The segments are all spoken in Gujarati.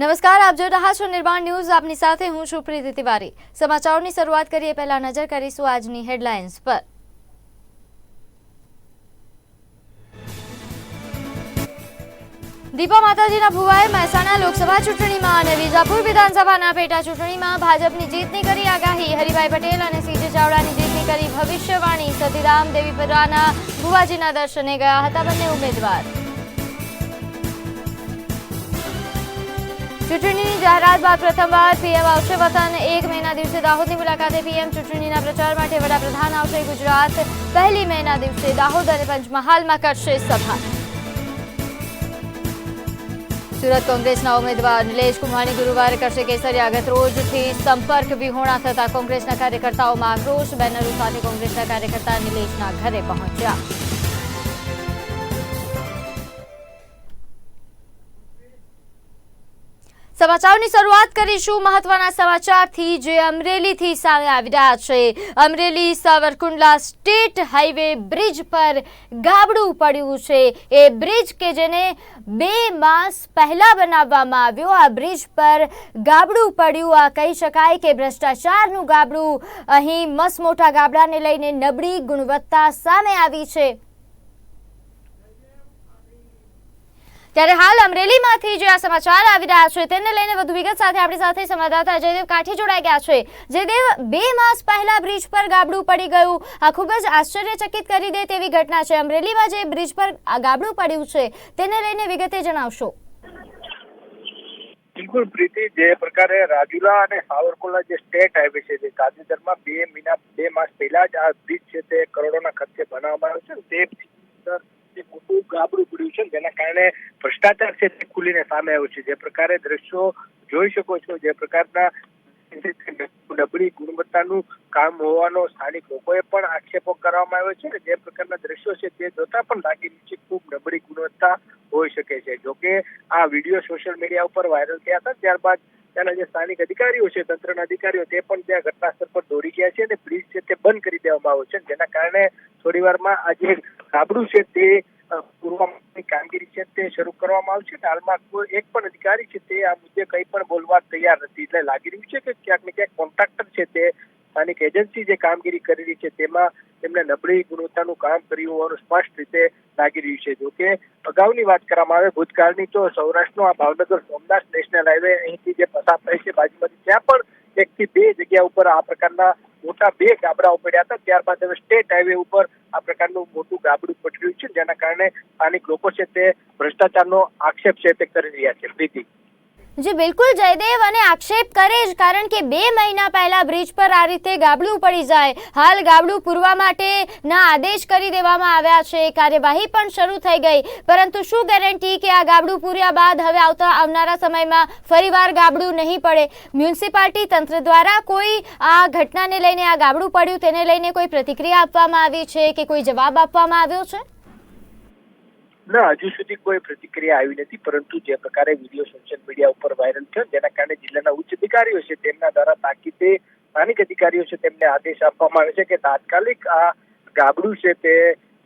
નમસ્કાર, આપ જોઈ રહ્યા છો નિર્માણ ન્યૂઝ. આપની સાથે હું છું પ્રીતિ તિવારી. સમાચારોની શરૂઆત કરીએ. પહેલા નજર કરીશું આજની હેડલાઇન્સ પર. દીપા માતાજીના ભુવાએ મહેસાણા લોકસભા ચૂંટણીમાં અને વિજાપુર વિધાનસભાના પેટા ચૂંટણીમાં ભાજપની જીતની કરી આગાહી. હરિભાઈ પટેલ અને સીજે ચાવડાની જીતની કરી ભવિષ્યવાણી. સતીરામ દેવીપરાના ભુવાજીના દર્શને ગયા હતા બંને ઉમેદવાર. ચૂંટણીની જાહેરાત બાદ પ્રથમવાર પીએમ આવશે. વતન એક મેના દિવસે દાહોદની મુલાકાતે પીએમ ચૂંટણીના પ્રચાર માટે વડાપ્રધાન આવશે. ગુજરાત પહેલી મેના દિવસે દાહોદ અને પંચમહાલમાં કરશે સભા. સુરત કોંગ્રેસના ઉમેદવાર નિલેશ કુમારની ગુરુવારે કરશે કેસરિયા. ગત રોજથી સંપર્ક વિહોણા થતા કોંગ્રેસના કાર્યકર્તાઓમાં આક્રોશ. બેનરો સાથે કોંગ્રેસના કાર્યકર્તા નિલેશના ઘરે પહોંચ્યા. સમાચારની શરૂઆત કરીશું મહત્વના સમાચારથી જે અમરેલીથી સામે આવી રહ્યા છે. Amreli Savarkundla state highway bridge પર ગાબડું પડ્યું છે. એ બ્રિજ કે જેને બે માસ પહેલા બનાવવામાં આવ્યો, આ બ્રિજ પર ગાબડું પડ્યું. આ કહી શકાય કે ભ્રષ્ટાચારનું ગાબડું અહીં મસ મોટા ગાબડાને લઈને નબળી ગુણવત્તા સામે આવી છે. ત્યારે હાલ અમરેલીમાંથી જે આ સમાચાર આવી રહ્યા છે, તેને લઈને વધુ વિગત સાથે આપણી સાથે સંવાદદાતા જયદેવ કાઠી જોડાઈ ગયા છે. જયદેવ, બે માસ પહેલા બ્રિજ પર ગાબડું પડી ગયું. આ ખૂબ જ આશ્ચર્યચકિત કરી દે તેવી ઘટના છે. અમરેલીમાં જે બ્રિજ પર ગાબડું પડ્યું છે, તેને લઈને વિગતે જણાવશો. બિલકુલ પ્રીતિ જે પ્રકારે રાજુલા અને સાવરકુલા જે સ્ટેટ હાઈવે છે, જે તાજેતરમાં બે મહિના બે માસ પહેલા જ આ બ્રિજ છે તે કરોડોના ખર્ચે બનાવવામાં આવ્યો છે. તે જે મોટું ગાબડું પડ્યું છે જેના કારણે ભ્રષ્ટાચાર છે તે ખુલીને સામે આવ્યો છે. જે પ્રકારે દ્રશ્યો જોઈ શકો છો, જે પ્રકારના નબળી ગુણવત્તાનું કામ હોવાનો સ્થાનિક લોકોએ પણ આક્ષેપો કરવામાં આવ્યો છે ને જે પ્રકારના દ્રશ્યો છે તે જોતા પણ લાગી રહ્યું છે ખૂબ નબળી ગુણવત્તા હોઈ શકે છે. જોકે આ વીડિયો સોશિયલ મીડિયા ઉપર વાયરલ થયા હતા, ત્યારબાદ ત્યાંના જે સ્થાનિક અધિકારીઓ છે, તંત્રના અધિકારીઓ, તે પણ ત્યાં ઘટના સ્થળ પર દોડી ગયા છે અને બ્રિજ છે તે બંધ કરી દેવામાં આવ્યો છે. જેના કારણે થોડી વારમાં આ જે ગાબડું છે તે પૂરવાની કામગીરી છે તે શરૂ કરવામાં આવશે અને હાલમાં કોઈ એક પણ અધિકારી છે તે આ મુદ્દે કંઈ પણ બોલવા તૈયાર નથી. એટલે લાગી રહ્યું છે કે ક્યાંક ને ક્યાંક કોન્ટ્રાક્ટર છે તે, સ્થાનિક એજન્સી જે કામગીરી કરી રહી છે તેમાં તેમને નબળી ગુણવત્તાનું કામ કર્યું હોવાનું સ્પષ્ટ રીતે લાગી રહ્યું છે. જોકે અગાઉની વાત કરવામાં આવે, ભૂતકાળની તો સૌરાષ્ટ્રનો આ ભાવનગર સોમનાથ નેશનલ હાઈવે અહીંથી જે પસાર થાય છે બાજુમાંથી, ત્યાં પણ એક થી બે જગ્યા ઉપર આ પ્રકારના મોટા બે ગાબડાઓ પડ્યા હતા. ત્યારબાદ હવે સ્ટેટ હાઈવે ઉપર આ પ્રકારનું મોટું ગાબડું પડી રહ્યું છે. જેના કારણે સ્થાનિક લોકો છે તે ભ્રષ્ટાચારનો આક્ષેપ છે તે કરી રહ્યા છે. પ્રીતિ. જી બિલકુલ જયદેવ અને આક્ષેપ કરે જ, કારણ કે બે મહિના પહેલા બ્રિજ પર આ રીતે ગાબડું પડી જાય. હાલ ગાબડું પૂરવા માટે ના આદેશ કરી દેવામાં આવ્યા છે. કાર્યવાહી પણ શરૂ થઈ ગઈ. પરંતુ શું ગેરંટી કે આ ગાબડું પૂર્યા બાદ હવે આવતા આવનારા સમયમાં ફરીવાર ગાબડું નહીં પડે? મ્યુનિસિપાલિટી તંત્ર દ્વારા કોઈ આ ઘટનાને લઈને આ ગાબડું પડ્યું, તેને લઈને કોઈ પ્રતિક્રિયા આપવામાં આવી છે કે કોઈ જવાબ આપવામાં આવ્યો છે? ના, હજુ સુધી કોઈ પ્રતિક્રિયા આવી નથી, પરંતુ જે પ્રકારે વીડિયો સોશિયલ મીડિયા ઉપર વાયરલ થયો જેના કારણે જિલ્લાના ઉચ્ચ અધિકારીઓ છે, તેમના દ્વારા તાકીદે સ્થાનિક અધિકારીઓ છે, તેમને આદેશ આપવામાં આવે છે કે તાત્કાલિક આ ગાબડું છે તે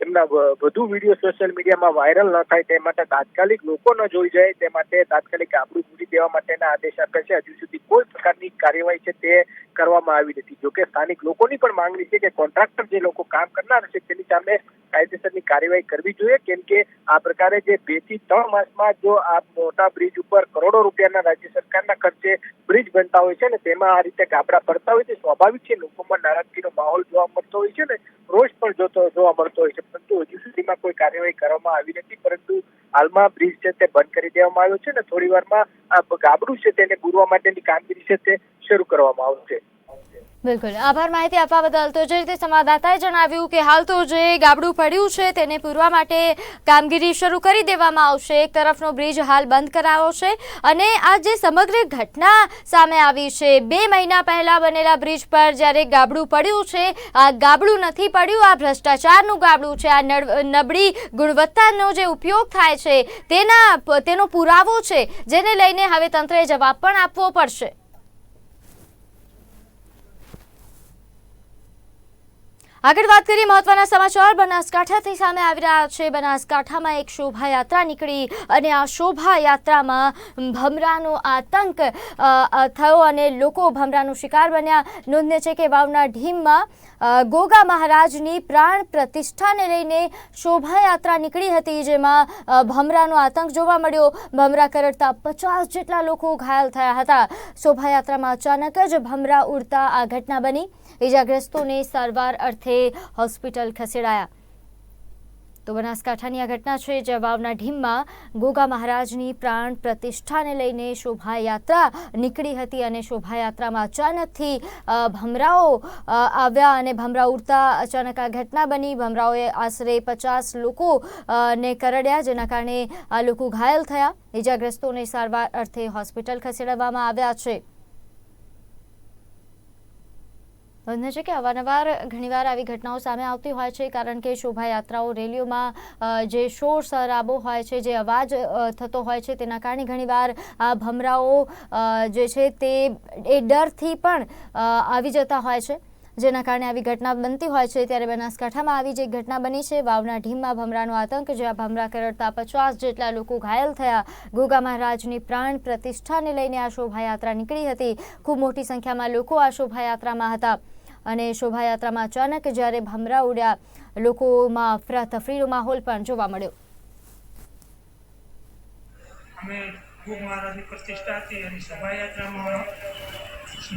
તેમના વધુ વીડિયો સોશિયલ મીડિયામાં વાયરલ ન થાય, તે માટે તાત્કાલિક લોકો ન જોઈ જાય, તે માટે તાત્કાલિક ગાબડું પૂરી દેવા માટેના આદેશ આપ્યા છે. હજુ સુધી કોઈ પ્રકારની કાર્યવાહી છે તે કરવામાં આવી નથી. જોકે સ્થાનિક લોકોની પણ માંગણી છે કે કોન્ટ્રાક્ટર જે લોકો કામ કરનાર છે, તેની સામે કાર્યવાહી કરવી જોઈએ. કેમ કે આ પ્રકારે જે બેથી ત્રણ માસમાં જો આ મોટા બ્રિજ ઉપર કરોડો રૂપિયાના રાજ્ય સરકારના ખર્ચે બ્રિજ બનતા હોય છે ને તેમાં આ રીતે ગાબડા પડતા હોય છે, સ્વાભાવિક છે, લોકોમાં નારાજગીનો માહોલ જોવા મળતો હોય છે ને રોષ પણ જોતો જોવા મળતો હોય છે. પરંતુ હજુ સુધીમાં કોઈ કાર્યવાહી કરવામાં આવી નથી. પરંતુ હાલમાં બ્રિજ છે તે બંધ કરી દેવામાં આવ્યો છે ને થોડી વારમાં આ ગાબડું છે તેને પૂરવા માટેની કામગીરી છે તે શરૂ કરવામાં આવશે. બિલકુલ. આભાર માહિતી આપવા બદલ. તો જે રીતે સંવાદદાતાએ જણાવ્યું કે હાલ તો જે ગાબડું પડ્યું છે તેને પૂરવા માટે કામગીરી શરૂ કરી દેવામાં આવશે. એક તરફનો બ્રિજ હાલ બંધ કરાયો છે અને આ જે સમગ્ર ઘટના સામે આવી છે, બે મહિના પહેલાં બનેલા બ્રિજ પર જ્યારે ગાબડું પડ્યું છે, આ ગાબડું નથી પડ્યું, આ ભ્રષ્ટાચારનું ગાબડું છે, આ નબળી ગુણવત્તાનો જે ઉપયોગ થાય છે તેના, તેનો પુરાવો છે, જેને લઈને હવે તંત્રએ જવાબ પણ આપવો પડશે. આગળ વાત કરીએ મહત્વના સમાચાર. બનાસકાંઠાથી સામે આવી રહ્યા છે. બનાસકાંઠામાં એક શોભાયાત્રા નીકળી અને આ શોભાયાત્રામાં ભમરાનો આતંક થયો અને લોકો ભમરાનો શિકાર બન્યા. નોંધને છે કે વાવના ઢીમમાં ગોગા મહારાજની પ્રાણ પ્રતિષ્ઠાને લઈને શોભાયાત્રા નીકળી હતી, જેમાં ભમરાનો આતંક જોવા મળ્યો. ભમરા કરડતા પચાસ જેટલા લોકો ઘાયલ થયા હતા. શોભાયાત્રામાં અચાનક જ ભમરા ઉડતા આ ઘટના બની. ઇજાગ્રસ્તોને સારવાર અર્થે હોસ્પિટલ ખસેડાયા. તો બનાસકાંઠાની આ ઘટના છે, જે વાવના ઢીમમાં ગોગા મહારાજની પ્રાણ પ્રતિષ્ઠાને લઈને શોભાયાત્રા નીકળી હતી અને શોભાયાત્રામાં અચાનકથી ભમરાઓ આવ્યા અને ભમરા ઉડતા અચાનક આ ઘટના બની. ભમરાઓએ આશરે પચાસ લોકો ને કરડ્યા, જેના કારણે આ લોકો ઘાયલ થયા. ઇજાગ્રસ્તોને સારવાર અર્થે હોસ્પિટલ ખસેડવામાં આવ્યા છે. નોંધનીય છે કે અવારનવાર ઘણીવાર આવી ઘટનાઓ સામે આવતી હોય છે, કારણ કે શોભાયાત્રાઓ, રેલીઓમાં જે શોર શરાબો હોય છે, જે અવાજ થતો હોય છે, તેના કારણે ઘણીવાર આ ભમરાઓ જે છે તે, એ ડરથી પણ આવી જતા હોય છે. જેના કારણે આવી ઘટના બનતી હોય છે, ત્યારે બનાસકાંઠામાં આવી જે ઘટના બની છે. વાવના ઢીમમાં ભમરાનો આતંક, જ્યાં ભમરા કરડતા પચાસ જેટલા લોકો ઘાયલ થયા. ગોગા મહારાજની પ્રાણ પ્રતિષ્ઠાને લઈને આ શોભાયાત્રા નીકળી હતી. ખૂબ મોટી સંખ્યામાં લોકો આ શોભાયાત્રામાં હતા. અને શોભાયાત્રામાં અચાનક જ્યારે ભમરા ઉડ્યા લોકોમાં અફરાતફરીનો માહોલ પણ જોવા મળ્યો. અમે ગુરુ મહારાજની પ્રતિષ્ઠા હતી અને શોભાયાત્રામાં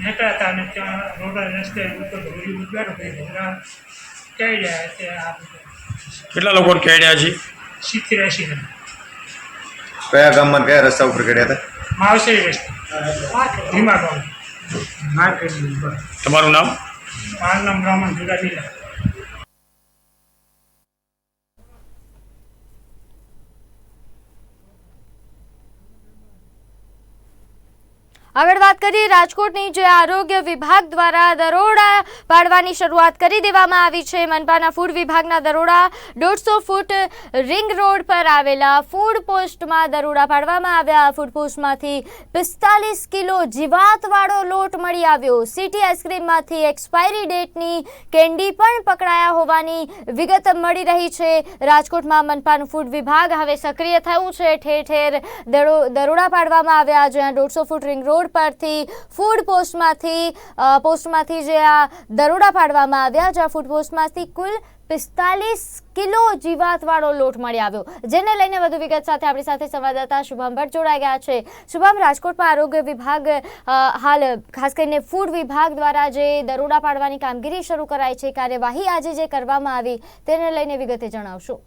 નેતા હતા અને ત્યાં રોડ રસ્તે ઉપર ધોરી ઉગાડો ભાઈ ઘોડા ક્યાંય આ કેટલા લોકો કેડ્યા છે? સિત્તેર એસી કયા ગામમાં કયા રસ્તા ઉપર કર્યા હતા? માવસરી રસ્તા. ધીમા ગામ તમારું નામ? મારું નામ બ્રાહ્મણ જુદા લીલા આગળ વાત કરીએ રાજકોટની, જે આરોગ્ય વિભાગ દ્વારા દરોડા પાડવાની શરૂઆત કરી દેવામાં આવી છે. મનપાના ફૂડ વિભાગના દરોડા દોઢસો ફૂટ રિંગ રોડ પર આવેલા ફૂડ પોસ્ટમાં દરોડા પાડવામાં આવ્યા. ફૂડ પોસ્ટમાંથી પિસ્તાલીસ કિલો જીવાતવાળો લોટ મળી આવ્યો. સિટી આઈસ્ક્રીમમાંથી એક્સપાયરી ડેટની કેન્ડી પણ પકડાયા હોવાની વિગત મળી રહી છે. રાજકોટમાં મનપાનું ફૂડ વિભાગ હવે સક્રિય થયું છે. ઠેર ઠેર દરો, દરોડા પાડવામાં આવ્યા. જ્યાં દોઢસો ફૂટ રિંગ રોડ પરથી ફૂડ પોસ્ટમાંથી પોસ્ટમાંથી જે આ દરોડા પાડવામાં આવ્યા, જ્યાં ફૂડ પોસ્ટમાંથી કુલ પિસ્તાલીસ કિલો જીવાતવાળો લોટ મળી આવ્યો. જેને લઈને વધુ વિગત સાથે આપણી સાથે સંવાદદાતા શુભમ ભટ્ટ જોડાઈ ગયા છે. શુભમ, રાજકોટમાં આરોગ્ય વિભાગ હાલ ખાસ કરીને ફૂડ વિભાગ દ્વારા જે દરોડા પાડવાની કામગીરી શરૂ કરાઈ છે, કાર્યવાહી આજે જે કરવામાં આવી તેને લઈને વિગતે જણાવશો.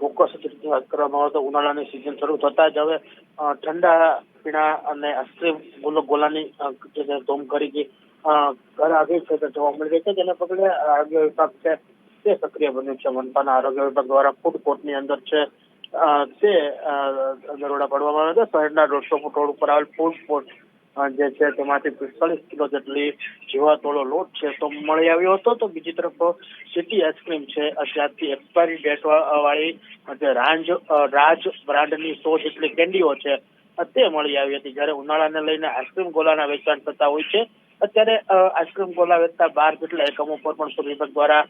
ચોક્કસ રીતે કરવામાં આવે તો ઉનાળાની સિઝન શરૂ થતા જ હવે ઠંડા પીણા અને ગોલો ગોલાની જે ધૂમ કરી ગઈ ઘર આવી છે તે જોવા મળી રહી છે. જેને પગલે આરોગ્ય વિભાગ છે, તે સક્રિય બન્યું છે. મનપાના આરોગ્ય વિભાગ દ્વારા ફૂડ કોર્ટની અંદર છે તે દરોડા પાડવામાં આવ્યા હતા. શહેરના દોઢસો ફૂટ રોડ ઉપર આવેલ ફૂડ કોર્ટ જે છે તેમાંથી પિસ્તાલીસ કિલો જેટલી જીવાતોળો લોટ છે તો મળી આવ્યો હતો. તો બીજી તરફ સિટી આઈસ્ક્રીમ છે. ત્યાંથી એક્સપાયરી ડેટ વાળી, જે રાંજ રાજ બ્રાન્ડની સો જેટલી કેન્ડીઓ છે તે મળી આવી હતી. જ્યારે ઉનાળાને લઈને આઈસ્ક્રીમ ગોલાના વેચાણ થતા હોય છે, અત્યારે આઈસ્ક્રીમ ગોલા વેચતા બાર જેટલા એકમો પર પણ વિભાગ દ્વારા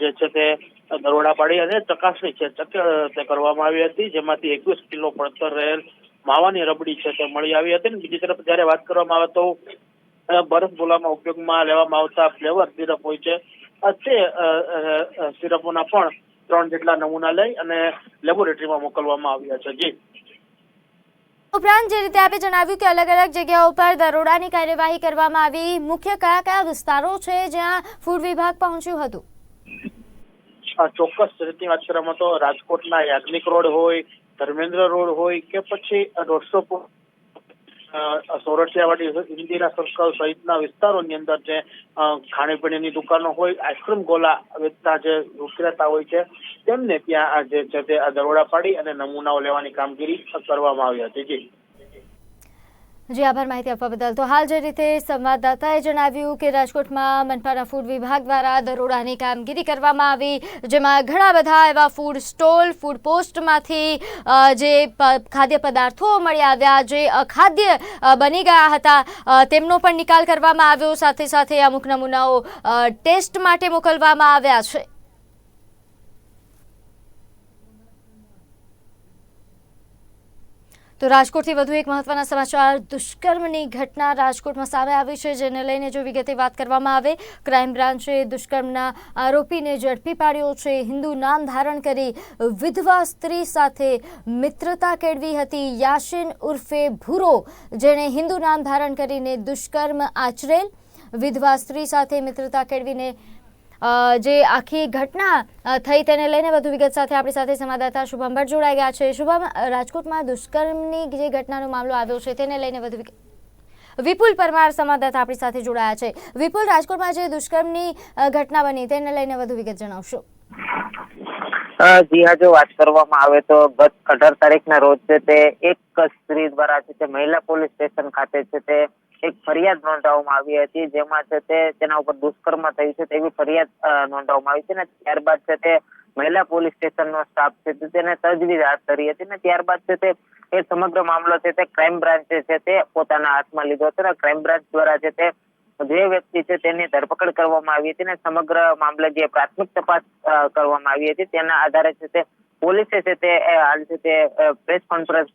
જે છે તે દરોડા પાડી અને ચકાસણી છે કરવામાં આવી હતી, જેમાંથી એકવીસ કિલો પડતર રહેલ માવાની રબડી છે તે મળી આવી હતી. બીજી તરફ જ્યારે વાત કરવામાં આવે તો બરફ ગોલામાં ઉપયોગમાં લેવામાં આવતા ફ્લેવર સિરપ હોય છે. તે સિરપોના પણ ત્રણ જેટલા નમૂના લઈ અને લેબોરેટરીમાં મોકલવામાં આવ્યા છે. જી. ઉપરાંત જે રીતે આપે જણાવ્યું કે અલગ અલગ જગ્યાઓ પર દરોડાની કાર્યવાહી કરવામાં આવી. મુખ્ય કયા કયા વિસ્તારો છે જ્યાં ફૂડ વિભાગ પહોંચ્યું હતું? ચોક્કસ રીતે વાત કરવામાં તો રાજકોટના યાજ્ઞિક રોડ હોય, ધર્મેન્દ્ર રોડ હોય કે પછી દોઢસો સોરઠિયાવાડી ઇન્દિરા સર્કલ સહિતના વિસ્તારોની અંદર જે ખાણીપીણીની દુકાનો હોય, આઈસ્ક્રીમ ગોલા વેચતા જે વિક્રેતા હોય છે, તેમને ત્યાં આજે છે તે દરોડા પાડી અને નમૂનાઓ લેવાની કામગીરી કરવામાં આવી હતી. જી. જી, આભાર માહિતી આપવા બદલ. તો હાલ જે રીતે સંવાદદાતાએ જણાવ્યું કે રાજકોટમાં મનપાના ફૂડ વિભાગ દ્વારા દરોડાની કામગીરી કરવામાં આવી, જેમાં ઘણા બધા એવા ફૂડ સ્ટોલ, ફૂડ પોસ્ટમાંથી જે ખાદ્ય પદાર્થો મળી આવ્યા, જે અખાદ્ય બની ગયા હતા. તેમનો પણ નિકાલ કરવામાં આવ્યો. સાથે સાથે અમુક નમૂનાઓ ટેસ્ટ માટે મોકલવામાં આવ્યા છે. તો રાજકોટથી વધુ એક મહત્વના સમાચાર. દુષ્કર્મની ઘટના રાજકોટમાં સામે આવી છે, જેને લઈને જો વિગતે વાત કરવામાં આવે, ક્રાઇમ બ્રાન્ચે દુષ્કર્મના આરોપીને ઝડપી પાડ્યો છે. હિન્દુ નામ ધારણ કરી વિધવા સ્ત્રી સાથે મિત્રતા કેળવી હતી યાશિન ઉર્ફે ભૂરો, જેણે હિન્દુ નામ ધારણ કરીને દુષ્કર્મ આચરેલ. વિધવા સ્ત્રી સાથે મિત્રતા કેળવીને જે આખી ઘટના થઈ તેને લઈને વધુ વિગત સાથે આપણી સાથે સંવાદદાતા શુભમ ભટ્ટ જોડાઈ ગયા છે. શુભમ રાજકોટમાં દુષ્કર્મની જે ઘટનાનો મામલો આવ્યો છે તેને લઈને વધુ વિગત વિપુલ પરમાર સંવાદદાતા આપણી સાથે જોડાયા છે. વિપુલ, રાજકોટમાં જે દુષ્કર્મની ઘટના બની તેને લઈને વધુ વિગત જણાવશો. જી હા જો વાત કરવામાં આવે તો ગત અઢાર તારીખના રોજ છે તે એક સ્ત્રી દ્વારા છે તે મહિલા પોલીસ સ્ટેશન ખાતે છે તે એક ફરિયાદ નોંધાવવામાં આવી હતી જેમાં છે તે તેના ઉપર દુષ્કર્મ થયું છે તેવી ફરિયાદ નોંધાવવામાં આવી છે ને ત્યારબાદ છે તે મહિલા પોલીસ સ્ટેશનનો સ્ટાફ છે તેને તજવીજ હાથ ધરી હતી ને ત્યારબાદ છે તે એ સમગ્ર મામલો છે તે ક્રાઇમ બ્રાન્ચે છે તે પોતાના હાથમાં લીધો હતો ને ક્રાઇમ બ્રાન્ચ દ્વારા છે તે જે વ્યક્તિ છે તેની ધરપકડ કરવામાં આવી હતી અને સમગ્ર મામલે જે પ્રાથમિક તપાસ કરવામાં આવી હતી તેના આધારે છે તે પોલીસે છે તે હાલ છે તે પ્રેસ કોન્ફરન્સ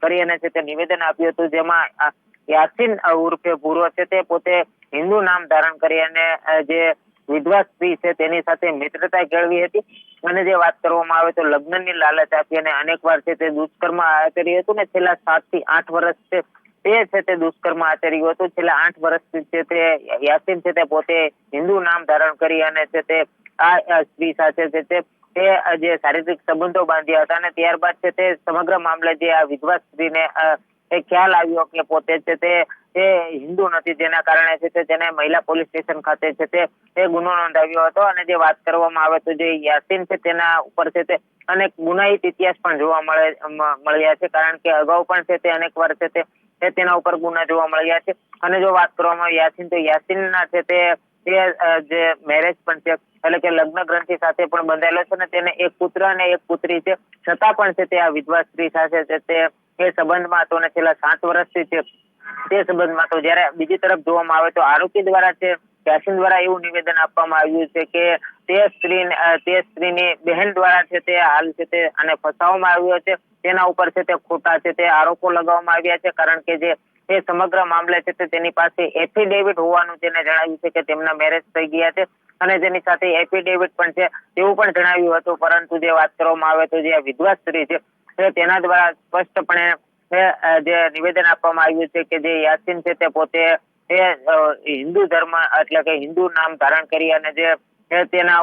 કરી અને છે તે નિવેદન આપ્યું હતું જેમાં યાસીન ઉર્ફે ભૂરો છે તે પોતે હિન્દુ નામ ધારણ કરી અને જે વિધવા સ્ત્રી છે તેની સાથે મિત્રતા કેળવી હતી. અને જે વાત કરવામાં આવે તો લગ્નની લાલચ આપી અને અનેક વાર છે તે દુષ્કર્મ આચર્યું હતું ને છેલ્લા સાતથી આઠ વર્ષ છે તે છે તે દુષ્કર્મ આચર્યું હતું. છેલ્લા આઠ વર્ષથી છે તે યાસીન છે તે પોતે હિન્દુ નામ ધારણ કરી અને છે તે આ સ્ત્રી સાથે છે તે તે જે શારીરિક સંબંધો બાંધ્યા હતા અને ત્યારબાદ છે તે સમગ્ર મામલે જે આ વિધવા સ્ત્રીને એ ખ્યાલ આવ્યો કે પોતે છે તે તે હિન્દુ નથી. જેના કારણે છે તે તેને મહિલા પોલીસ સ્ટેશન ખાતે છે તે તે ગુનો નોંધાવ્યો હતો. અને જે વાત કરવામાં આવે તો જે યાસીન છે તેના ઉપર છે તે અનેક ગુનાહિત ઇતિહાસ પણ જોવા મળે મળ્યા છે. કારણ કે અગાઉ પણ છે તે અનેક વાર છે તે તે તેના ઉપર ગુના જોવા મળ્યા છે. અને જો વાત કરવામાં આવે, યાસીન, તો યાસીનના છે તે જે મેરેજ પણ છે, એટલે કે લગ્ન ગ્રંથિ સાથે પણ બંધાયેલો છે અને તેને એક પુત્ર અને એક પુત્રી છે. છતાં પણ છે તે આ વિધવા સ્ત્રી સાથે છે તે, એ સંબંધમાં હતો અને છેલ્લા સાત વર્ષથી છે તે સંબંધમાં તો જ્યારે બીજી તરફ જોવામાં આવે તો આરોપી દ્વારા છે, યાસીન દ્વારા એવું નિવેદન આપવામાં આવ્યું છે કે તે સ્ત્રી તે સ્ત્રીની બહેન દ્વારા છે તે હાલ છે તે આને ફસાવવામાં આવ્યો છે. તેના ઉપર છે તે ખોટા છે તે આરોપો લગાવવામાં આવ્યા છે કારણ કે જે એ સમગ્ર મામલે છે તે તેની પાસે એફિડેવિટ હોવાનું તેને જણાવ્યું છે કે તેમના મેરેજ થઈ ગયા છે અને તેની સાથે એફિડેવિટ પણ છે તેવું પણ જણાવ્યું હતું. પરંતુ જે વાત કરવામાં આવે તો જે વિધવા સ્ત્રી છે તેના દ્વારા સ્પષ્ટપણે જે નિવેદન આપવામાં આવ્યું છે કે જે યાસીન છે તે પોતે હિન્દુ ધર્મ એટલે કે હિન્દુ નામ ધારણ કરી અને જે તેના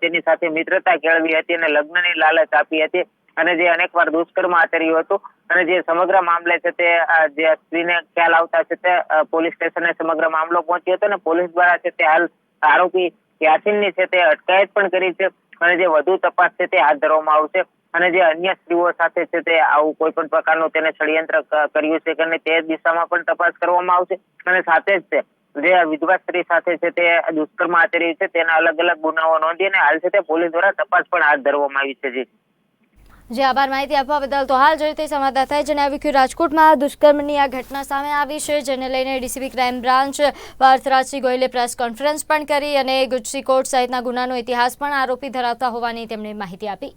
તેની સાથે મિત્રતા કેળવી હતી અને લગ્નની લાલચ આપી હતી. અને જે અનેક વાર દુષ્કર્મ આચર્યું હતું અને જે સમગ્ર મામલે છે તે જે સ્ત્રીને ખ્યાલ આવતા છે તે પોલીસ સ્ટેશને સમગ્ર મામલો પહોંચ્યો હતો અને પોલીસ દ્વારા છે તે હાલ આરોપી યાસીનની છે તે અટકાયત પણ કરી છે અને જે વધુ તપાસ છે તે હાથ ધરવામાં આવશે અને જે અન્ય સ્ત્રીઓ સાથે છે તે આવું કોઈ પણ પ્રકારનું તેને ષડયંત્ર કર્યું છે કે તે દિશામાં પણ તપાસ કરવામાં આવશે અને સાથે જ તે જે વિધવા સ્ત્રી સાથે છે તે દુષ્કર્મ આચર્યું છે તેના અલગ અલગ ગુનાઓ નોંધી અને હાલ છે તે પોલીસ દ્વારા તપાસ પણ હાથ ધરવામાં આવી છે જી. જે આભાર માહિતી આપવા બદલ તો હાલ જે રીતે સંવાદદાતાએ જણાવ્યું કે રાજકોટમાં દુષ્કર્મની આ ઘટના સામે આવી છે, જેને લઈને ડીસીપી ક્રાઇમ બ્રાન્ચ પાર્થરાજસિંહ ગોયલે પ્રેસ કોન્ફરન્સ પણ કરી અને ગુજસી કોર્ટ સહિતના ગુનાનો ઇતિહાસ પણ આરોપી ધરાવતા હોવાની તેમણે માહિતી આપી.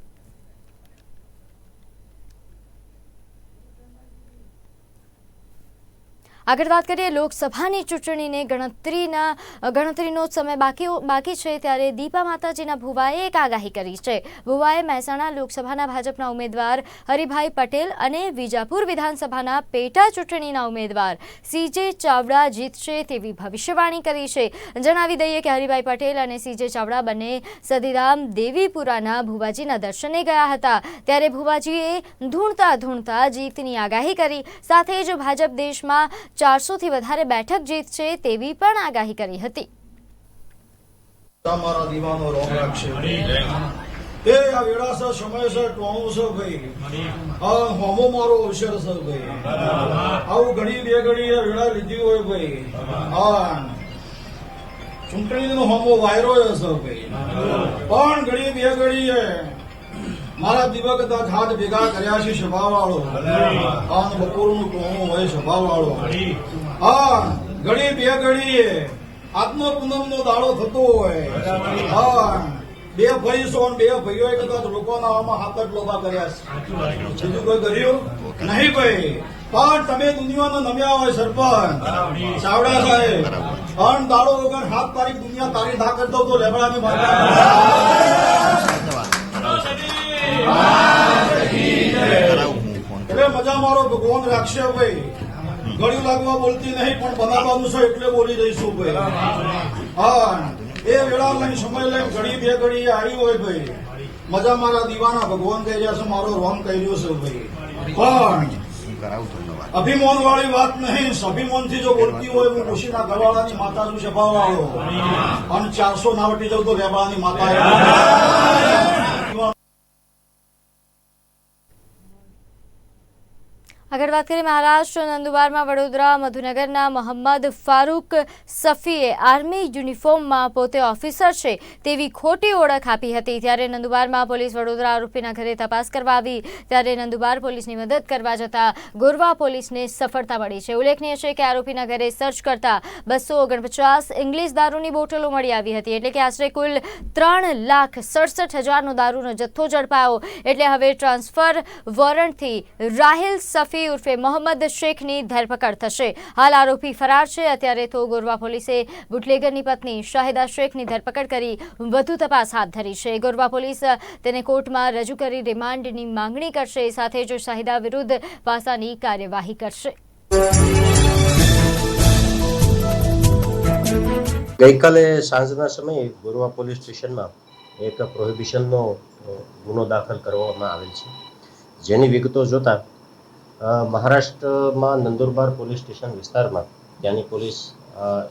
આગળ વાત કરીએ લોકસભાની ચૂંટણીને. ગણતરીના ગણતરીનો સમય બાકી બાકી છે ત્યારે દીપા માતાજીના ભુવાએ એક આગાહી કરી છે. ભુવાએ મહેસાણા લોકસભાના ભાજપના ઉમેદવાર હરિભાઈ પટેલ અને વિજાપુર વિધાનસભાના પેટા ચૂંટણીના ઉમેદવાર સીજે ચાવડા જીતશે તેવી ભવિષ્યવાણી કરી છે. જણાવી દઈએ કે હરિભાઈ પટેલ અને સીજે ચાવડા બંને સદીરામ દેવીપુરાના ભુવાજીના દર્શને ગયા હતા. ત્યારે ભુવાજીએ ધૂણતા ધૂણતા જીતની આગાહી કરી. સાથે જ ભાજપ દેશમાં ચારસોથી વધારે બેઠક જીતશે તેવી પણ આગાહી કરી હતી. તમારા આ વેળાસર સમયસર ટોણું છે ભાઈ આ હોમો મારો અવસર છે ભાઈ આવું ઘડી બે ઘડી વેળા લીધી હોય ભાઈ હા. ચૂંટણીનો હોમો વાયરો હશે ભાઈ પણ ઘડી બે ઘડી મારા દિવગત હાથ ભેગા કર્યા છે સભા વાળો અને બપોરનું ટોણું હોય સભા વાળો હા ઘડી બે ઘડી આત્મ પૂનમ નો દાડો થતો હોય. હા, બે ભાઈ સોન બે ભાઈઓ કદાચ લોકોના આમાં હાથ જ લોભા કર્યા છે. બીજું કોઈ કર્યું? નહીં ભાઈ. પણ તમે દુનિયાનો નમ્યા હોય સરપંચ. ચાવડા સાહેબ. પણ દાડો વગર હાથ તારીખ દુનિયા તારી ના કરતો તો લેબડાની એટલે મજા મારો ભગવાન રાખશે ભાઈ. ગળ્યું લાગવા બોલતી નહીં, પણ બનાવવાનું છે એટલે બોલી દઈશું ભાઈ. હા, એ વેળા લઈ સમય લઈ ઘડી બે ઘડી આવી હોય ભાઈ. મજા મારા દીવાના ભગવાન કહી રહ્યા છે, મારો રોંગ કર્યો છે ભાઈ. પણ અભિમાન વાળી વાત નહીં અભિમાનથી જો બોલતી હોય, હું ખુશીના ઘરવાળાની માતા છું સભા વાળો. અને ચારસો ના વટી જાઉં તો લેબાની માતા આગળ વાત કરીએ મહારાષ્ટ્ર નંદુબારમાં વડોદરા, મધુનગરના મોહમ્મદ ફારૂક સફીએ આર્મી યુનિફોર્મમાં પોતે ઓફિસર છે તેવી ખોટી ઓળખ આપી હતી. ત્યારે નંદુબારમાં પોલીસ વડોદરા આરોપીના ઘરે તપાસ કરવા આવી. ત્યારે નંદુબાર પોલીસની મદદ કરવા જતા ગોરવા પોલીસને સફળતા મળી છે. ઉલ્લેખનીય છે કે આરોપીના ઘરે સર્ચ કરતા બસો ઓગણપચાસ ઇંગ્લિશ દારૂની બોટલો મળી આવી હતી. એટલે કે આશરે કુલ ત્રણ લાખ સડસઠ હજારનો દારૂનો જથ્થો ઝડપાયો. એટલે હવે ટ્રાન્સફર વોરંટથી રાહિલ સફી ઉર્ફે મોહમ્મદ શેખની ધરપકડ થશે. હાલ આરોપી ફરાર છે. અત્યારે તો ગોરવા પોલીસે બુટલેગરની પત્ની શાહિદા શેખની ધરપકડ કરી વધુ તપાસ હાથ ધરી છે. ગોરવા પોલીસ તેને કોર્ટમાં રજૂ કરી રિમાન્ડની માંગણી કરશે. સાથે જ શાહિદા વિરુદ્ધ પાસાની કાર્યવાહી કરશે. ગઈકાલે સાંજના સમયે ગોરવા પોલીસ સ્ટેશનમાં એક પ્રોહિબિશનનો ગુનો દાખલ કરવામાં આવેલ છે. જેની વિગતો જોતા મહારાષ્ટ્રમાં નંદુરબાર પોલીસ સ્ટેશન વિસ્તારમાં ત્યાંની પોલીસ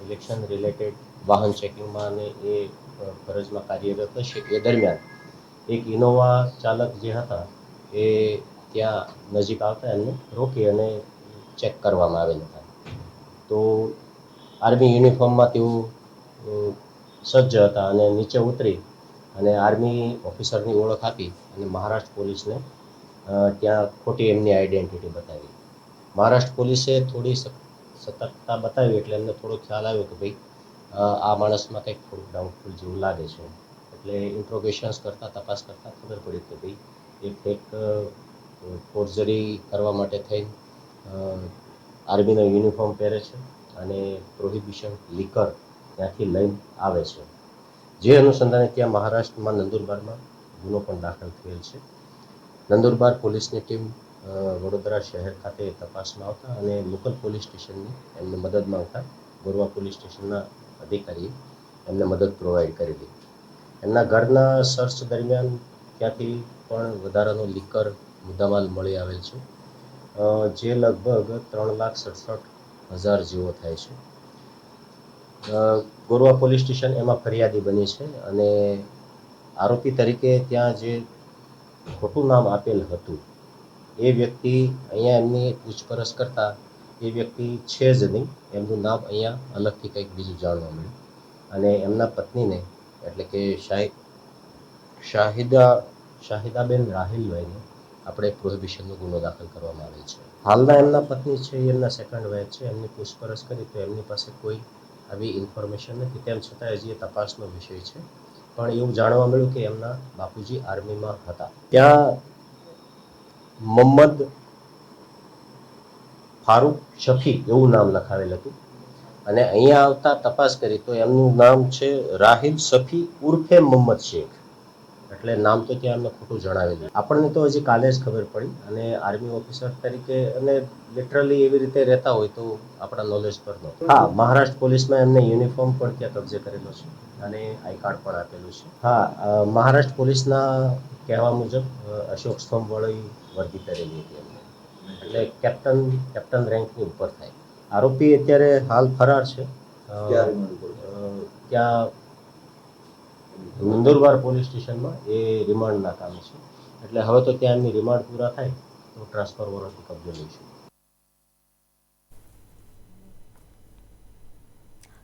ઇલેક્શન રિલેટેડ વાહન ચેકિંગમાં અને એ ફરજમાં કાર્યરત હશે. એ દરમિયાન એક ઇનોવા ચાલક જે હતા, એ ત્યાં નજીક આવતા એમને રોકી અને ચેક કરવામાં આવેલ હતા. તો આર્મી યુનિફોર્મમાં તેઓ સજ્જ હતા અને નીચે ઉતરી અને આર્મી ઓફિસરની ઓળખ આપી અને મહારાષ્ટ્ર પોલીસને ત્યાં ખોટી એમની આઈડેન્ટિટી બતાવી. મહારાષ્ટ્ર પોલીસે થોડી સતર્કતા બતાવી એટલે એમને થોડો ખ્યાલ આવ્યો કે ભાઈ આ માણસમાં કંઈક થોડું ડાઉટફુલ જેવું લાગે છે. એટલે ઇન્ટ્રોગેશન્સ કરતાં, તપાસ કરતાં ખબર પડી કે ભાઈ, એ ફેક ફોર્જરી કરવા માટે થઈ આર્મીનો યુનિફોર્મ પહેરે છે અને પ્રોહિબિશન લીકર ત્યાંથી લઈને આવે છે. જે અનુસંધાને ત્યાં મહારાષ્ટ્રમાં, નંદુરબારમાં ગુનો પણ દાખલ થયેલ છે. નંદુરબાર પોલીસની ટીમ વડોદરા શહેર ખાતે તપાસમાં આવતા અને લોકલ પોલીસ સ્ટેશનની એમને મદદ માંગતા ગોરવા પોલીસ સ્ટેશનના અધિકારીએ એમને મદદ પ્રોવાઈડ કરેલી. એમના ઘરના સર્ચ દરમિયાન ત્યાંથી પણ વધારાનો લીકર મુદ્દામાલ મળી આવેલ છે. જે લગભગ ત્રણ લાખ સડસઠ હજાર જેવો થાય છે. ગોરવા પોલીસ સ્ટેશન એમાં ફરિયાદી બની છે અને આરોપી તરીકે ત્યાં જે ખોટું નામ આપેલ હતું. એ વ્યક્તિ અહીંયા એમની પૂછપરછ કરતા, એ વ્યક્તિ છે જ નહીં, એમનું નામ અહીંયા અલગથી કંઈક બીજું જાણવા મળ્યું. અને એમના પત્નીને, એટલે કે શાહિદ શાહિદા, શાહિદાબેન રાહિલભાઈને આપણે પ્રોહિબિશનનો ગુનો દાખલ કરવામાં આવે છે. હાલના એમના પત્ની છે એમના સેકન્ડ વાઇફ છે, એમની પૂછપરછ કરી તો એમની પાસે કોઈ આવી ઇન્ફોર્મેશન નથી. તેમ છતાં હજી એ તપાસનો વિષય છે. પણ એવું જાણવા મળ્યું કે એમના બાપુજી આર્મીમાં હતા. ત્યાં મોહમ્મદ ફારૂક શફી એવું નામ લખાવેલ હતું. અને અહીંયા આવતા તપાસ કરી તો એમનું નામ છે રાહિબ સફી ઉર્ફે મોહમ્મદ શેખ. એટલે નામ તો ત્યાં એમને ખોટું જણાવેલું આપણને તો હજી કાલે જ ખબર પડી અને આર્મી ઓફિસર તરીકે અને લિટરલી એવી રીતે રહેતા હોય તો આપણા નોલેજ પર નો. હા. મહારાષ્ટ્ર પોલીસમાં એમને યુનિફોર્મ પણ ત્યાં કબજે કરેલો છે. અને આઈ કાર્ડ પણ આપેલું છે. હા અ, મહારાષ્ટ્ર પોલીસના કહેવા મુજબ અશોક સ્તંભ વળી વર્દી કરેલી હતી એમને. એટલે કેપ્ટન કેપ્ટન રેન્કની ઉપર થાય. આરોપી અત્યારે હાલ ફરાર છે. ત્યાં નંદુરબાર પોલીસ સ્ટેશનમાં એ રિમાન્ડના કામે છે. એટલે હવે તો ત્યાં એમની રિમાન્ડ પૂરા થાય તો ટ્રાન્સફર વોરંટથી કબજો લઈશું.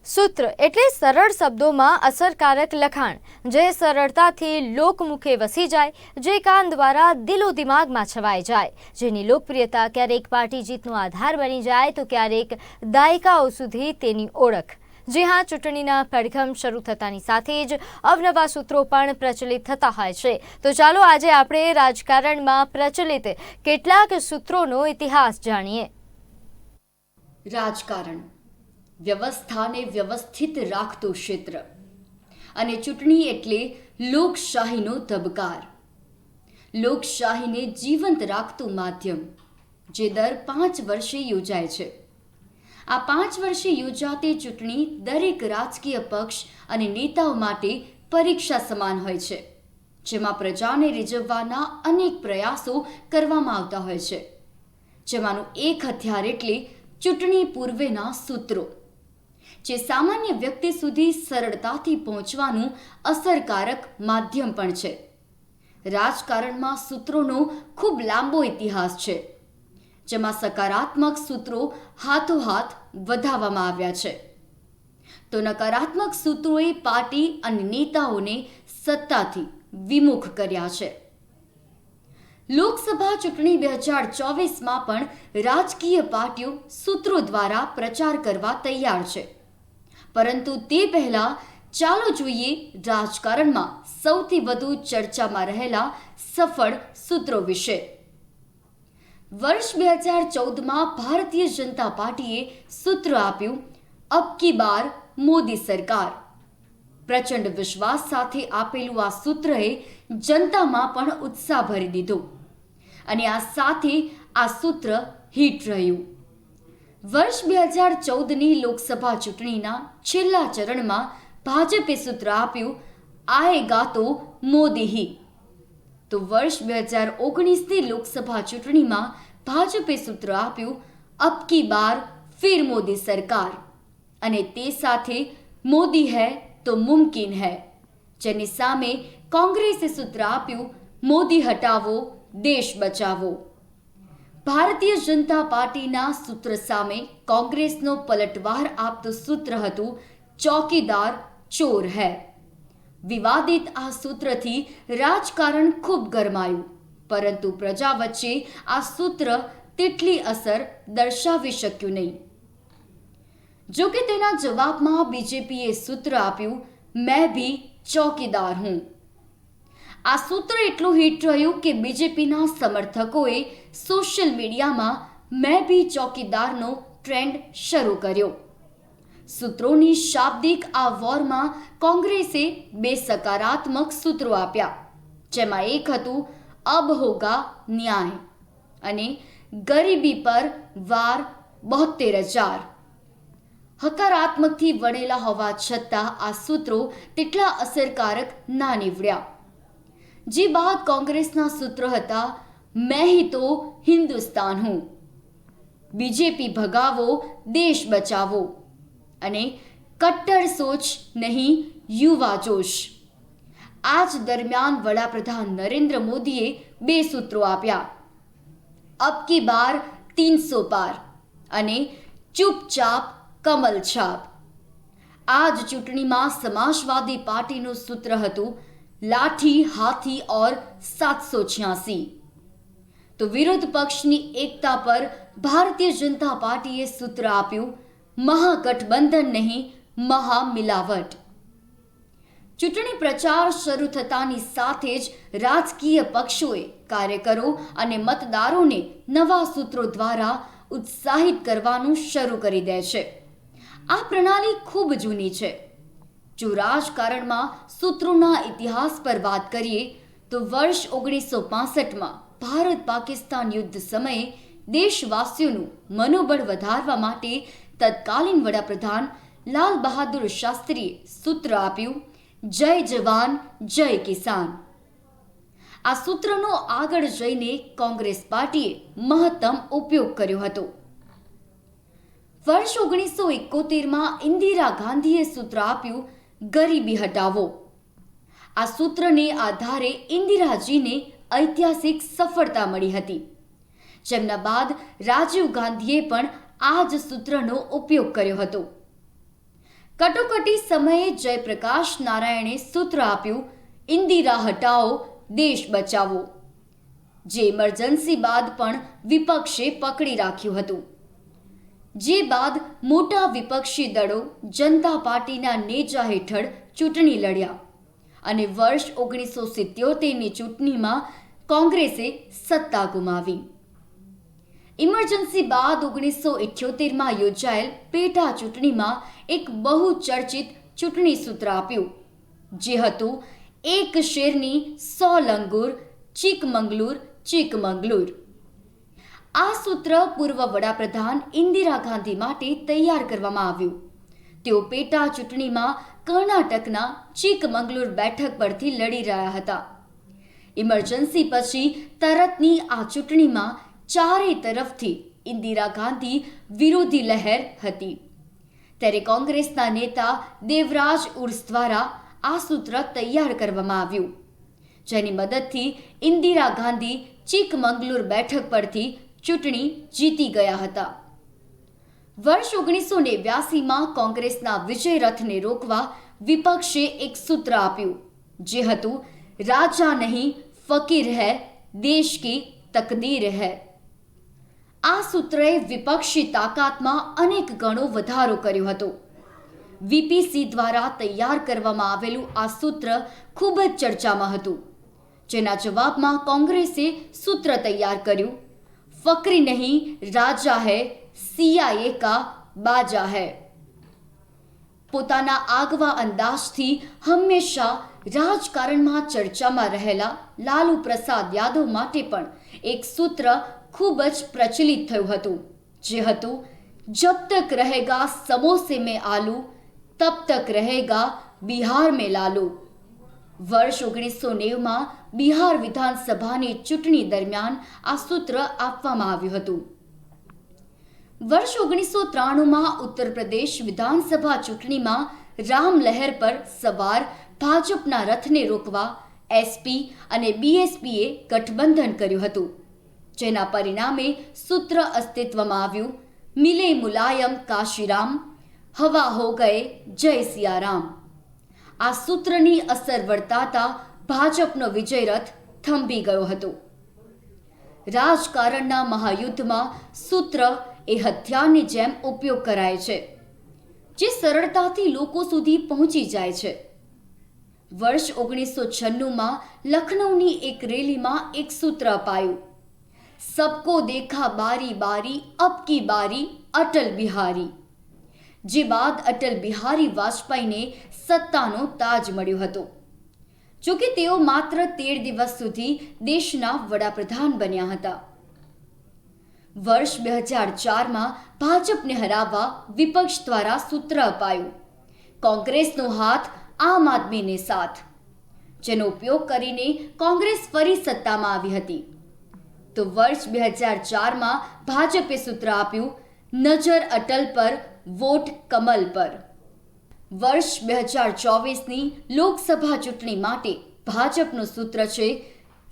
સૂત્ર એટલે સરળ શબ્દોમાં અસરકારક લખાણ, જે સરળતાથી લોકમુખે વસી જાય, જે કાન દ્વારા દિલો દિમાગમાં છવાઈ જાય. જેની લોકપ્રિયતા ક્યારેક પાર્ટી જીતનો આધાર બની જાય, તો ક્યારેક દાયકાઓ સુધી તેની ઓળખ. જી હા, ચૂંટણીના પડઘમ શરૂ થતાની સાથે જ અવનવા સૂત્રો પણ પ્રચલિત થતા હોય છે. તો ચાલો આજે આપણે રાજકારણમાં પ્રચલિત કેટલાક સૂત્રોનો ઇતિહાસ જાણીએ. રાજકારણ. વ્યવસ્થાને વ્યવસ્થિત રાખતું ક્ષેત્ર. અને ચૂંટણી એટલે લોકશાહીનો ધબકાર. લોકશાહીને જીવંત રાખતું માધ્યમ, જે દર પાંચ વર્ષે યોજાય છે. આ પાંચ વર્ષે યોજાતી ચૂંટણી દરેક રાજકીય પક્ષ અને નેતાઓ માટે પરીક્ષા સમાન હોય છે, જેમાં પ્રજાને રીઝવવાના અનેક પ્રયાસો કરવામાં આવતા હોય છે. જેમાંનું એક હથિયાર એટલે ચૂંટણી પૂર્વેના સૂત્રો. જે સામાન્ય વ્યક્તિ સુધી સરળતાથી પહોંચવાનું અસરકારક માધ્યમ પણ છે. રાજકારણમાં સૂત્રોનો ખૂબ લાંબો ઇતિહાસ છે, જેમાં સકારાત્મક સૂત્રો હાથોહાથ વધાવવામાં આવ્યા છે. તો નકારાત્મક સૂત્રોએ પાર્ટી અને નેતાઓને સત્તાથી વિમુખ કર્યા છે. લોકસભા ચૂંટણી બે હજાર ચોવીસમાં પણ રાજકીય પાર્ટીઓ સૂત્રો દ્વારા પ્રચાર કરવા તૈયાર છે. પરંતુ તે પહેલા ચાલો જોઈએ રાજકારણમાં સૌથી વધુ ચર્ચામાં રહેલા સફળ સૂત્રો વિશે. વર્ષ બે હજાર ચૌદમાં ભારતીય જનતા પાર્ટીએ સૂત્ર આપ્યું, અબ કી બાર મોદી સરકાર. પ્રચંડ વિશ્વાસ સાથે આપેલું આ સૂત્રએ જનતામાં પણ ઉત્સાહ ભરી દીધો. અને આ સાથે આ સૂત્ર હિટ રહ્યું. વર્ષ બે હજાર ચૌદની લોકસભા ચૂંટણીના છેલ્લા ચરણમાં ભાજપે સૂત્ર આપ્યું આએગા તો મોદી હી. તો વર્ષ બે હજાર ઓગણીસની લોકસભા ચૂંટણીમાં ભાજપે સૂત્ર આપ્યું, અબ કી બાર ફિર મોદી સરકાર. અને તે સાથે, મોદી હૈ તો મુમકિન હૈ. જેની સામે કોંગ્રેસે સૂત્ર આપ્યું, મોદી હટાવો, દેશ બચાવો. ભારતીય જનતા પાર્ટીના સૂત્ર સામે કોંગ્રેસનો પલટવાર આપતું સૂત્ર હતું, ચોકીદાર ચોર હૈ. વિવાદિત આ સૂત્રથી રાજકારણ ખૂબ ગરમાયું, પરંતુ પ્રજા વચ્ચે આ સૂત્ર તેટલી અસર દર્શાવી શક્યું નહીં. જો કે તેના જવાબમાં બીજેપીએ સૂત્ર આપ્યું, મેં ભી ચોકીદાર હું. આ સૂત્ર એટલું હિટ રહ્યું કે બીજેપીના સમર્થકોએ સોશિયલ મીડિયામાં મેં બી ચોકીદારનો ટ્રેન્ડ શરૂ કર્યો. સૂત્રોની શાબ્દિક આ વોરમાં કોંગ્રેસે બે સકારાત્મક સૂત્રો આપ્યા, જેમાં એક હતું અબ હોગા ન્યાય અને ગરીબી પર વાર બોતેર હજાર. હકારાત્મકથી વણેલા હોવા છતાં આ સૂત્રો તેટલા અસરકારક ના નીવડ્યા. જે બાદ કોંગ્રેસના સૂત્રો હતા, મેં હી તો હિન્દુસ્તાન હું. બીજેપી ભગાવો, દેશ બચાવો. અને કટ્ટર સોચ નહીં, યુવા જોશ. આ જ દરમિયાન વડાપ્રધાન નરેન્દ્ર મોદીએ બે સૂત્રો આપ્યા. અબ કી બાર તીનસો પાર અને ચૂપચાપ કમલ છાપ. આ જ ચૂંટણીમાં સમાજવાદી પાર્ટીનું સૂત્ર હતું લાઠી, હાથી ઓર સાતસો છ્યાસી. તો વિરોધ પક્ષની એકતા પર ભારતીય જનતા પાર્ટીએ સૂત્ર આપ્યું, મહાગઠબંધન નહીં, મહામિલાવટ. ચૂંટણી પ્રચાર શરૂ થતાની સાથે જ રાજકીય પક્ષોએ કાર્યકરો અને મતદારોને નવા સૂત્રો દ્વારા ઉત્સાહિત કરવાનું શરૂ કરી દે છે. આ પ્રણાલી ખૂબ જૂની છે. જો રાજકારણમાં સૂત્રોના ઇતિહાસ પર વાત કરીએ, તો વર્ષ ઓગણીસો પાસઠમાં ભારત પાકિસ્તાન યુદ્ધ સમયે દેશવાસીઓનું મનોબળ વધારવા માટે તત્કાલીન વડાપ્રધાન લાલ બહાદુર શાસ્ત્રીએ સૂત્ર આપ્યું, જય જવાન, જય કિસાન. આ સૂત્રનો આગળ જઈને કોંગ્રેસ પાર્ટીએ મહત્તમ ઉપયોગ કર્યો હતો. વર્ષ ઓગણીસો એકોતેરમાં ઇન્દિરા ગાંધીએ સૂત્ર આપ્યું ગરીબી હટાવો. આ સૂત્રને આધારે ઇન્દિરાજીને ઐતિહાસિક સફળતા મળી હતી. જેમના બાદ રાજીવ ગાંધીએ પણ આ જ સૂત્રનો ઉપયોગ કર્યો હતો. કટોકટી સમયે જયપ્રકાશ નારાયણે સૂત્ર આપ્યું, ઇન્દિરા હટાઓ, દેશ બચાવો. જે ઇમરજન્સી બાદ પણ વિપક્ષે પકડી રાખ્યું હતું. જે બાદ મોટા વિપક્ષી દળો જનતા પાર્ટીના નેજા હેઠળ ચૂંટણી લડ્યા અને વર્ષ ઓગણીસો સિત્યોતેરની ચૂંટણીમાં કોંગ્રેસે સત્તા ગુમાવી. ઇમરજન્સી બાદ ઓગણીસો ઇઠ્યોતેરમાં યોજાયેલ પેટા ચૂંટણીમાં એક બહુ ચર્ચિત ચૂંટણી સૂત્ર આપ્યું, જે હતું, એક શેરની સો લંગૂર, ચીકમંગલુર ચીકમંગલુર. આ સૂત્ર પૂર્વ વડાપ્રધાન ઇન્દિરા ગાંધી માટે તૈયાર કરવામાં આવ્યું. તેઓ પેટા ચૂંટણીમાં કર્ણાટકના ચીકમંગલુર બેઠક પરથી લડી રહ્યા હતા. ઇમરજન્સી પછી તરતની આ ચૂંટણીમાં ચારે તરફથી ઇન્દિરા ગાંધી વિરોધી લહેર હતી. ત્યારે કોંગ્રેસના નેતા દેવરાજ ઉર્સ દ્વારા આ સૂત્ર તૈયાર કરવામાં આવ્યું. જેની મદદથી ઇન્દિરા ગાંધી ચીકમંગલુર બેઠક પરથી ચૂંટણી જીતી ગયા હતા. વર્ષ ઓગણીસો નેવ્યાસીમાં કોંગ્રેસના વિજય રથને રોકવા વિપક્ષે એક સૂત્ર આપ્યું, જે હતું, રાજા નહીં, ફકીર હૈ, દેશ કી તકદીર હૈ. આ સૂત્રએ વિપક્ષી તાકાતમાં અનેક ગણો વધારો કર્યો હતો. વીપીસી દ્વારા તૈયાર કરવામાં આવેલું આ સૂત્ર ખૂબ જ ચર્ચામાં હતું, જેના જવાબમાં કોંગ્રેસે સૂત્ર તૈયાર કર્યું ફકરી નહીં રાજા હૈ સીઆઈએ કા બાજા હૈ પોતાના આગવા અંદાજથી હંમેશા રાજકારણમાં ચર્ચામાં રહેલા લાલુ પ્રસાદ યાદવ માટે પણ એક સૂત્ર ખૂબ જ પ્રચલિત થયું હતું જે હતું જબ તક રહેગા સમોસે મેં આલુ તબ તક રહેગા બિહાર મેં લાલુ વર્ષ ઓગણીસો નેવમાં બિહાર વિધાનસભાની ચૂંટણી દરમિયાન આ સૂત્ર આપવામાં આવ્યું હતું. વર્ષ ઓગણીસો ત્રાણુંમાં ઉત્તર પ્રદેશ વિધાનસભા ચૂંટણીમાં રામલહેર પર સવાર ભાજપના રથને રોકવા એસપી અને બીએસપીએ ગઠબંધન કર્યું હતું. જેના પરિણામે સૂત્ર અસ્તિત્વમાં આવ્યું, મિલે મુલાયમ કાશીરામ, હવા હો ગયે જય સિયારામ. આ સૂત્રની અસર વર્તાતા ભાજપનો વિજય રથ થંભી ગયો હતો. રાજકારણના મહાયુદ્ધમાં સૂત્ર એ હથિયારની જેમ ઉપયોગ કરાય છે, જે સરળતાથી લોકો સુધી પહોંચી જાય છે. વર્ષ ઓગણીસો છન્નુંમાં લખનૌની એક રેલીમાં એક સૂત્ર અપાયું, સબકો દેખા બારી બારી અબકી બારી, અટલ બિહારી. જે બાદ અટલ બિહારી વાજપેયીને સત્તાનો તાજ મળ્યો હતો. જોકે તેઓ માત્ર તેર દિવસ સુધી દેશના વડાપ્રધાન બન્યા હતા. વર્ષ બે હજાર ચારમાં ભાજપને હરાવવા વિપક્ષ દ્વારા સૂત્ર અપાયું. કોંગ્રેસનો હાથ આમ આદમીને સાથ. જેનો ઉપયોગ કરીને કોંગ્રેસ ફરી સત્તામાં આવી હતી. તો વર્ષ બે હજાર ચારમાં ભાજપે સૂત્ર આપ્યું, નજર અટલ પર, વોટ કમલ પર. વર્ષ બે હજાર ચોવીસની લોકસભા ચૂંટણી માટે ભાજપનું સૂત્ર છે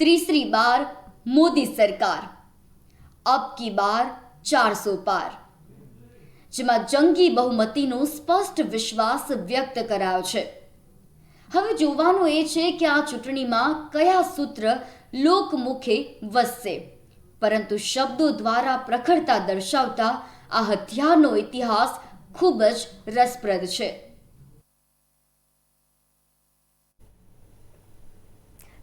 ત્રીસરી બાર મોદી સરકાર. અબ કી બાર ચારસો પાર. જેમાં જંગી બહુમતીનો સ્પષ્ટ વિશ્વાસ વ્યક્ત કરાયો છે. હવે જોવાનું એ છે કે આ ચૂંટણીમાં કયા સૂત્ર લોકમુખે વસશે પરંતુ શબ્દો દ્વારા પ્રખરતા દર્શાવતા આ હથિયારનો ઇતિહાસ ખૂબ જ રસપ્રદ છે.